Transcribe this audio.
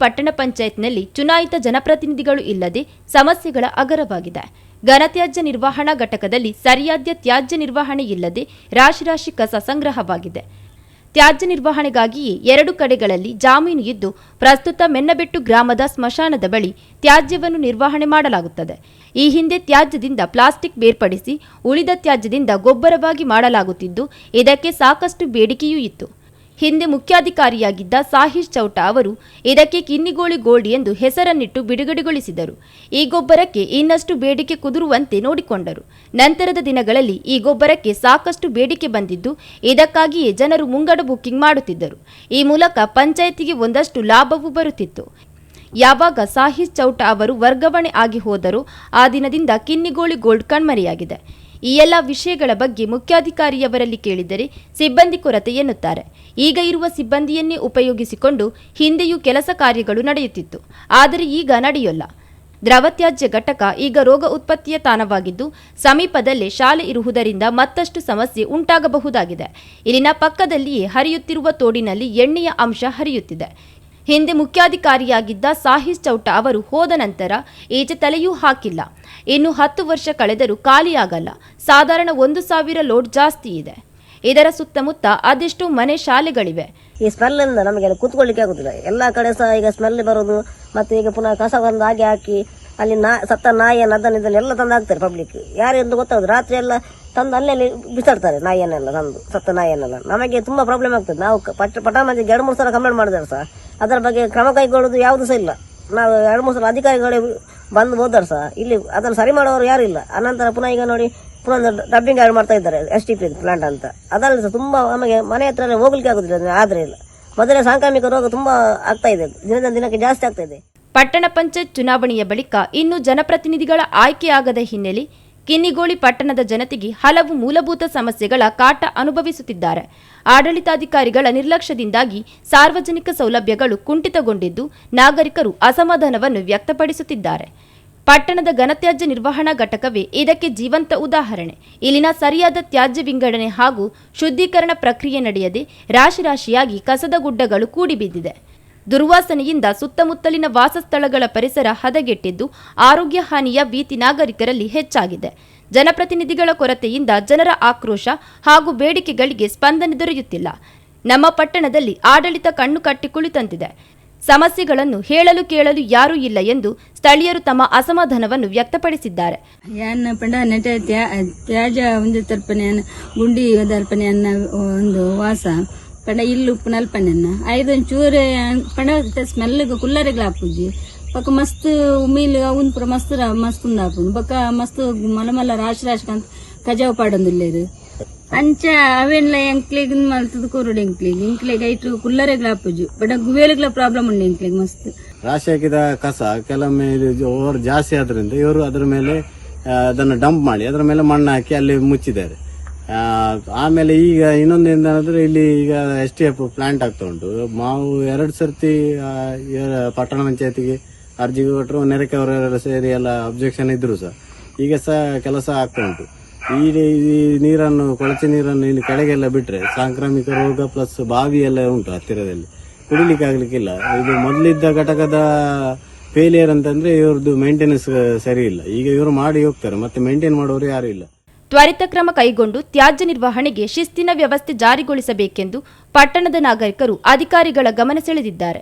ಪಟ್ಟಣ ಪಂಚಾಯತ್ನಲ್ಲಿ ಚುನಾಯಿತ ಜನಪ್ರತಿನಿಧಿಗಳು ಇಲ್ಲದೆ ಸಮಸ್ಯೆಗಳ ಅಗರವಾಗಿದೆ. ಘನತ್ಯಾಜ್ಯ ನಿರ್ವಹಣಾ ಘಟಕದಲ್ಲಿ ಸರಿಯಾದ ತ್ಯಾಜ್ಯ ನಿರ್ವಹಣೆ ಇಲ್ಲದೆ ರಾಶಿ ರಾಶಿ ಕಸ ಸಂಗ್ರಹವಾಗಿದೆ. ತ್ಯಾಜ್ಯ ನಿರ್ವಹಣೆಗಾಗಿಯೇ ಎರಡು ಕಡೆಗಳಲ್ಲಿ ಜಾಮೀನು ಇದ್ದು, ಪ್ರಸ್ತುತ ಮೆನ್ನಬೆಟ್ಟು ಗ್ರಾಮದ ಸ್ಮಶಾನದ ಬಳಿ ತ್ಯಾಜ್ಯವನ್ನು ನಿರ್ವಹಣೆ ಮಾಡಲಾಗುತ್ತದೆ. ಈ ಹಿಂದೆ ತ್ಯಾಜ್ಯದಿಂದ ಪ್ಲಾಸ್ಟಿಕ್ ಬೇರ್ಪಡಿಸಿ, ಉಳಿದ ತ್ಯಾಜ್ಯದಿಂದ ಗೊಬ್ಬರವಾಗಿ ಮಾಡಲಾಗುತ್ತಿದ್ದು, ಇದಕ್ಕೆ ಸಾಕಷ್ಟು ಬೇಡಿಕೆಯೂ ಇತ್ತು. ಹಿಂದೆ ಮುಖ್ಯಾಧಿಕಾರಿಯಾಗಿದ್ದ ಸಾಹಿಶ್ ಚೌಟ ಅವರು, ಇದಕ್ಕೆ ಕಿನ್ನಿಗೋಳಿ ಗೋಲ್ಡ್ ಎಂದು ಹೆಸರನ್ನಿಟ್ಟು ಬಿಡುಗಡೆಗೊಳಿಸಿದರು. ಈ ಗೊಬ್ಬರಕ್ಕೆ ಇನ್ನಷ್ಟು ಬೇಡಿಕೆ ಕುದುರುವಂತೆ ನೋಡಿಕೊಂಡರು. ನಂತರದ ದಿನಗಳಲ್ಲಿ ಈ ಗೊಬ್ಬರಕ್ಕೆ ಸಾಕಷ್ಟು ಬೇಡಿಕೆ ಬಂದಿದ್ದು, ಇದಕ್ಕಾಗಿಯೇ ಜನರು ಮುಂಗಡ ಬುಕ್ಕಿಂಗ್ ಮಾಡುತ್ತಿದ್ದರು. ಈ ಮೂಲಕ ಪಂಚಾಯತಿಗೆ ಒಂದಷ್ಟು ಲಾಭವೂ ಬರುತ್ತಿತ್ತು. ಯಾವಾಗ ಸಾಹಿಶ್ ಚೌಟ ಅವರು ವರ್ಗಾವಣೆ ಆಗಿ ಹೋದರೂ, ಆ ದಿನದಿಂದ ಕಿನ್ನಿಗೋಳಿ ಗೋಲ್ಡ್ ಕಣ್ಮರೆಯಾಗಿದೆ. ಈ ಎಲ್ಲ ವಿಷಯಗಳ ಬಗ್ಗೆ ಮುಖ್ಯಾಧಿಕಾರಿಯವರಲ್ಲಿ ಕೇಳಿದರೆ ಸಿಬ್ಬಂದಿ ಕೊರತೆ ಎನ್ನುತ್ತಾರೆ. ಈಗ ಇರುವ ಸಿಬ್ಬಂದಿಯನ್ನೇ ಉಪಯೋಗಿಸಿಕೊಂಡು ಹಿಂದೆಯೂ ಕೆಲಸ ಕಾರ್ಯಗಳು ನಡೆಯುತ್ತಿತ್ತು. ಆದರೆ ಈಗ ನಡೆಯೋಲ್ಲ. ದ್ರವತ್ಯಾಜ್ಯ ಘಟಕ ಈಗ ರೋಗ ಉತ್ಪತ್ತಿಯ ತಾಣವಾಗಿದ್ದು, ಸಮೀಪದಲ್ಲೇ ಶಾಲೆ ಇರುವುದರಿಂದ ಮತ್ತಷ್ಟು ಸಮಸ್ಯೆ ಉಂಟಾಗಬಹುದಾಗಿದೆ. ಇಲ್ಲಿನ ಪಕ್ಕದಲ್ಲಿಯೇ ಹರಿಯುತ್ತಿರುವ ತೋಡಿನಲ್ಲಿ ಎಣ್ಣೆಯ ಅಂಶ ಹರಿಯುತ್ತಿದೆ. ಹಿಂದೆ ಮುಖ್ಯಾಧಿಕಾರಿಯಾಗಿದ್ದ ಸಾಹಿಸ್ ಚೌಟ ಅವರು ಹೋದ ನಂತರ ಈಚೆ ತಲೆಯೂ ಹಾಕಿಲ್ಲ. ಇನ್ನು ಹತ್ತು ವರ್ಷ ಕಳೆದರೂ ಖಾಲಿಯಾಗಲ್ಲ. ಸಾಧಾರಣ ಒಂದು ಸಾವಿರ ಲೋಡ್ ಜಾಸ್ತಿ ಇದೆ. ಇದರ ಸುತ್ತಮುತ್ತ ಅದೆಷ್ಟು ಮನೆ ಶಾಲೆಗಳಿವೆ. ಈ ಸ್ಮೆಲ್ ಇಂದ ನಮಗೆ ಕೂತ್ಕೊಳ್ಳಿಕ್ಕೆ ಆಗುದಿಲ್ಲ. ಎಲ್ಲ ಕಡೆ ಸಹ ಈಗ ಸ್ಮೆಲ್ ಬರೋದು, ಮತ್ತೆ ಈಗ ಪುನಃ ಕಸ ಬಂದು ಹಾಗೆ ಹಾಕಿ, ಅಲ್ಲಿ ನಾ, ಸತ್ತ ನಾಯಿಯನ್ನು ಅದನ್ನ ಇದನ್ನೆಲ್ಲ ತಂದು ಹಾಕ್ತಾರೆ ಪಬ್ಲಿಕ್ ಯಾರು ಎಂದು ಗೊತ್ತಾಗುದು. ರಾತ್ರಿ ಎಲ್ಲ ತಂದು ಅಲ್ಲಲ್ಲಿ ಬಿಸಾಡ್ತಾರೆ ನಾಯಿಯನ್ನೆಲ್ಲ ತಂದು, ಸತ್ತ ನಾಯಿಯನ್ನೆಲ್ಲ. ನಮಗೆ ತುಂಬಾ ಪ್ರಾಬ್ಲಮ್ ಆಗ್ತದೆ. ನಾವು ಪಟ್ಟ ಪಟ ಮಂದಿ ಎರಡು ಮೂರು ಸಲ ಕಂಪ್ಲೇಂಟ್ ಮಾಡಿದ್ರೆ ಸಹ. ಅದರ ಬಗ್ಗೆ ಕ್ರಮ ಕೈಗೊಳ್ಳುವುದು ಯಾವುದು ಸಹ ಇಲ್ಲ. ನಾವು ಎರಡು ಮೂರು ಸಲ ಅಧಿಕಾರಿಗಳೇ ಬಂದು ಹೋದಾರೆ ಸಹ ಇಲ್ಲಿ ಅದನ್ನು ಸರಿ ಮಾಡೋರು ಯಾರು ಇಲ್ಲ. ಅನಂತರ ಪುನಃ ಈಗ ನೋಡಿ, ಪುನಃ ಡಬ್ಬಿಂಗ್ ಆಗಿ ಮಾಡ್ತಾ ಇದ್ದಾರೆ ಎಸ್ ಟಿ ಪಿ ಪ್ಲಾಂಟ್ ಅಂತ. ಅದರಲ್ಲಿ ಸಹ ತುಂಬ ನಮಗೆ ಮನೆ ಹತ್ರ ಹೋಗ್ಲಿಕ್ಕೆ ಆಗುದಿಲ್ಲ ಆದ್ರೆ ಇಲ್ಲ. ಮೊದಲೇ ಸಾಂಕ್ರಾಮಿಕ ರೋಗ ತುಂಬಾ ಆಗ್ತಾ ಇದೆ. ದಿನದಿಂದ ದಿನಕ್ಕೆ ಜಾಸ್ತಿ ಆಗ್ತಾ ಇದೆ. ಪಟ್ಟಣ ಪಂಚಾಯತ್ ಚುನಾವಣೆಯ ಬಳಿಕ ಇನ್ನು ಜನಪ್ರತಿನಿಧಿಗಳ ಆಯ್ಕೆಯಾಗದ ಹಿನ್ನೆಲೆ ಕಿನ್ನಿಗೋಳಿ ಪಟ್ಟಣದ ಜನತೆಗೆ ಹಲವು ಮೂಲಭೂತ ಸಮಸ್ಯೆಗಳ ಕಾಟ ಅನುಭವಿಸುತ್ತಿದ್ದಾರೆ. ಆಡಳಿತಾಧಿಕಾರಿಗಳ ನಿರ್ಲಕ್ಷ್ಯದಿಂದಾಗಿ ಸಾರ್ವಜನಿಕ ಸೌಲಭ್ಯಗಳು ಕುಂಠಿತಗೊಂಡಿದ್ದು, ನಾಗರಿಕರು ಅಸಮಾಧಾನವನ್ನು ವ್ಯಕ್ತಪಡಿಸುತ್ತಿದ್ದಾರೆ. ಪಟ್ಟಣದ ಘನತ್ಯಾಜ್ಯ ನಿರ್ವಹಣಾ ಘಟಕವೇ ಇದಕ್ಕೆ ಜೀವಂತ ಉದಾಹರಣೆ. ಇಲ್ಲಿನ ಸರಿಯಾದ ತ್ಯಾಜ್ಯ ವಿಂಗಡಣೆ ಹಾಗೂ ಶುದ್ಧೀಕರಣ ಪ್ರಕ್ರಿಯೆ ನಡೆಯದೆ ರಾಶಿ ರಾಶಿಯಾಗಿ ಕಸದ ಗುಡ್ಡಗಳು ಕೂಡಿಬಿದ್ದಿದೆ. ದುರ್ವಾಸನೆಯಿಂದ ಸುತ್ತಮುತ್ತಲಿನ ವಾಸಸ್ಥಳಗಳ ಪರಿಸರ ಹದಗೆಟ್ಟಿದ್ದು, ಆರೋಗ್ಯ ಹಾನಿಯ ಭೀತಿ ನಾಗರಿಕರಲ್ಲಿ ಹೆಚ್ಚಾಗಿದೆ. ಜನಪ್ರತಿನಿಧಿಗಳ ಕೊರತೆಯಿಂದ ಜನರ ಆಕ್ರೋಶ ಹಾಗೂ ಬೇಡಿಕೆಗಳಿಗೆ ಸ್ಪಂದನೆ ದೊರೆಯುತ್ತಿಲ್ಲ. ನಮ್ಮ ಪಟ್ಟಣದಲ್ಲಿ ಆಡಳಿತ ಕಣ್ಣು ಕಟ್ಟಿ ಕುಳಿತಂತಿದೆ. ಸಮಸ್ಯೆಗಳನ್ನು ಹೇಳಲು ಕೇಳಲು ಯಾರೂ ಇಲ್ಲ ಎಂದು ಸ್ಥಳೀಯರು ತಮ್ಮ ಅಸಮಾಧಾನವನ್ನು ವ್ಯಕ್ತಪಡಿಸಿದ್ದಾರೆ. ತ್ಯಾಜ್ಯ ಒಂದು ತರ್ಪಣೆಯನ್ನು ಗುಂಡಿ ಒಂದು ವಾಸ. ಪಂಡ ಇಲ್ಲು ಉಪ್ಪು ನಲ್ಪನೆನ್ನ ಐದು ಚೂರೆ ಪಂಡ ಸ್ಮೆಲ್ ಕುಲ್ಲರೆಗ್ಲ ಹಾಪುಜಿ ಪಕ್ಕ ಮಸ್ತ್ ಉಮಿಲ್ ಅವನ್ ಪುರ ಮಸ್ತ್ ಮಸ್ತ್ ಉಂದು ಹಾಪುಂಡು ಬೊಕ್ಕ ಮಸ್ತ್ ಮಲ ಮಲ ರಾಶಿ ರಾಶಿ ಕಂತ ಕಜಾವ್ ಪಾಡೊಂದುಲ್ಲೇರು. ಅಂಚ ಅವೆನ್ಲ ಎಂಕ್ಲಿಗ್ ಮಲ್ತದ ಕೊರುಡು ಎಂಕ್ಲಿಗ್. ಎಂಕ್ಲಿಗ್ ಐಟು ಕುಲ್ಲರೆಗ್ಲ ಹಾಪುಜು ಬಡ ಗುವೇಲಿಗ್ಲ ಪ್ರಾಬ್ಲಮ್ ಉಂಡು ಎಂಕ್ಲಿಗ್ ಮಸ್ತ್. ರಾಶಿ ಹಾಕಿದ ಕಸ ಕೆಲವೊಮ್ಮೆ ಓವರ್ ಜಾಸ್ತಿ ಆದ್ರಿಂದ ಇವರು ಅದ್ರ ಮೇಲೆ ಅದನ್ನು ಡಂಪ್ ಮಾಡಿ, ಅದರ ಮೇಲೆ ಮಣ್ಣು ಹಾಕಿ ಅಲ್ಲಿ ಮುಚ್ಚಿದ್ದಾರೆ. ಆಮೇಲೆ ಈಗ ಇನ್ನೊಂದು ಏನಂದ್ರೆ ಇಲ್ಲಿ ಈಗ ಎಸ್ ಟಿ ಎಫ್ ಪ್ಲಾಂಟ್ ಆಗ್ತಾ ಉಂಟು. ನಾವು ಎರಡು ಸರ್ತಿ ಪಟ್ಟಣ ಪಂಚಾಯತಿಗೆ ಅರ್ಜಿ ಕೊಟ್ಟರು ನೆರೆಕವರ ಅವರೆಲ್ಲ ಸೇರಿ ಎಲ್ಲ ಅಬ್ಜೆಕ್ಷನ್ ಇದ್ರು ಸಹ ಈಗ ಸಹ ಕೆಲಸ ಆಗ್ತಾ ಉಂಟು. ಈ ನೀರನ್ನು, ಕೊಳಚೆ ನೀರನ್ನು ಇಲ್ಲಿ ಕೆಳಗೆಲ್ಲ ಬಿಟ್ಟರೆ ಸಾಂಕ್ರಾಮಿಕ ರೋಗ ಪ್ಲಸ್ ಬಾವಿ ಎಲ್ಲ ಉಂಟು ಹತ್ತಿರದಲ್ಲಿ. ಕುಡಿಲಿಕ್ಕೆ ಆಗ್ಲಿಕ್ಕಿಲ್ಲ. ಇದು ಮೊದಲಿದ್ದ ಘಟಕದ ಫೇಲಿಯರ್ ಅಂತಂದ್ರೆ ಇವ್ರದ್ದು ಮೇಂಟೆನೆನ್ಸ್ ಸರಿ ಇಲ್ಲ ಈಗ ಇವರು ಮಾಡಿ ಹೋಗ್ತಾರೆ. ಮತ್ತೆ ಮೇಂಟೈನ್ ಮಾಡೋರು ಯಾರು ಇಲ್ಲ. ತ್ವರಿತ ಕ್ರಮ ಕೈಗೊಂಡು ತ್ಯಾಜ್ಯ ನಿರ್ವಹಣೆಗೆ ಶಿಸ್ತಿನ ವ್ಯವಸ್ಥೆ ಜಾರಿಗೊಳಿಸಬೇಕೆಂದು ಪಟ್ಟಣದ ನಾಗರಿಕರು ಅಧಿಕಾರಿಗಳ ಗಮನ ಸೆಳೆದಿದ್ದಾರೆ.